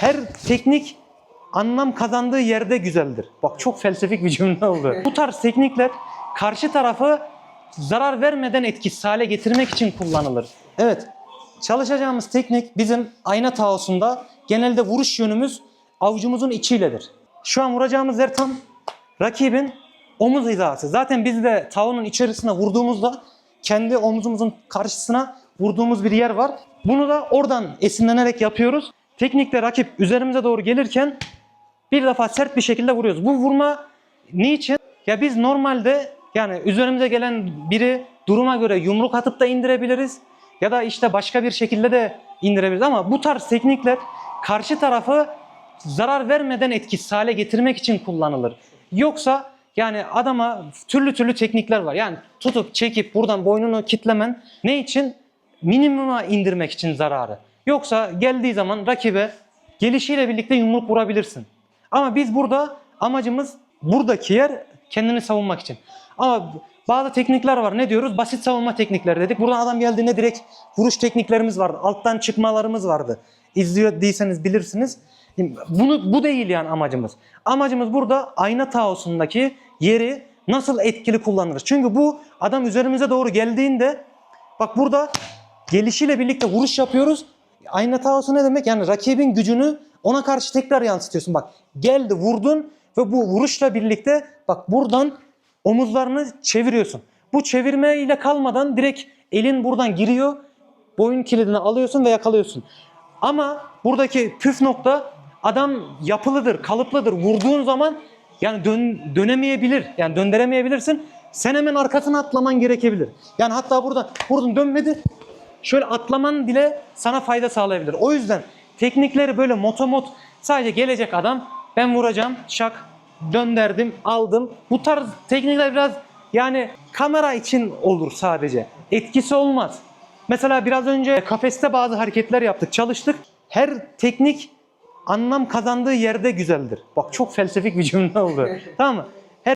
Her teknik anlam kazandığı yerde güzeldir. Bak çok felsefik bir cümle oldu. Bu tarz teknikler karşı tarafı zarar vermeden etkisiz hale getirmek için kullanılır. Evet. Çalışacağımız teknik bizim ayna taosunda genelde vuruş yönümüz avucumuzun içiyledir. Şu an vuracağımız yer tam rakibin omuz hizası. Zaten biz de taonun içerisine vurduğumuzda kendi omuzumuzun karşısına vurduğumuz bir yer var. Bunu da oradan esinlenerek yapıyoruz. Teknikte rakip üzerimize doğru gelirken bir defa sert bir şekilde vuruyoruz. Bu vurma niçin? Ya biz normalde yani üzerimize gelen biri duruma göre yumruk atıp da indirebiliriz. Ya da işte başka bir şekilde de indirebiliriz. Ama bu tarz teknikler karşı tarafı zarar vermeden etkisiz hale getirmek için kullanılır. Yoksa yani adama türlü türlü teknikler var. Yani tutup çekip buradan boynunu kitlemen ne için? Minimuma indirmek için zararı. Yoksa geldiği zaman rakibe gelişiyle birlikte yumruk vurabilirsin. Ama biz burada amacımız buradaki yer kendini savunmak için. Ama bazı teknikler var. Ne diyoruz? Basit savunma teknikleri dedik. Buradan adam geldiğinde direkt vuruş tekniklerimiz vardı. Alttan çıkmalarımız vardı. İzliyor bilirsiniz. Bunu bu değil yani amacımız. Amacımız burada ayna taosundaki yeri nasıl etkili kullanırız. Çünkü bu adam üzerimize doğru geldiğinde bak burada gelişiyle birlikte vuruş yapıyoruz. Ayna taosu ne demek? Yani rakibin gücünü ona karşı tekrar yansıtıyorsun. Bak geldi vurdun ve bu vuruşla birlikte bak buradan omuzlarını çeviriyorsun. Bu çevirme ile kalmadan direkt elin buradan giriyor. Boyun kilidini alıyorsun ve yakalıyorsun. Ama buradaki püf nokta adam yapılıdır, kalıplıdır. Vurduğun zaman yani dön, dönemeyebilir. Yani döndüremeyebilirsin. Sen hemen arkasına atlaman gerekebilir. Yani hatta burada vurdun dönmedi. Şöyle atlaman bile sana fayda sağlayabilir. O yüzden teknikleri böyle motomot sadece gelecek adam ben vuracağım şak dönderdim aldım. Bu tarz teknikler biraz yani kamera için olur sadece. Etkisi olmaz. Mesela biraz önce kafeste bazı hareketler yaptık, çalıştık. Her teknik anlam kazandığı yerde güzeldir. Bak çok felsefik bir cümle oldu. tamam mı?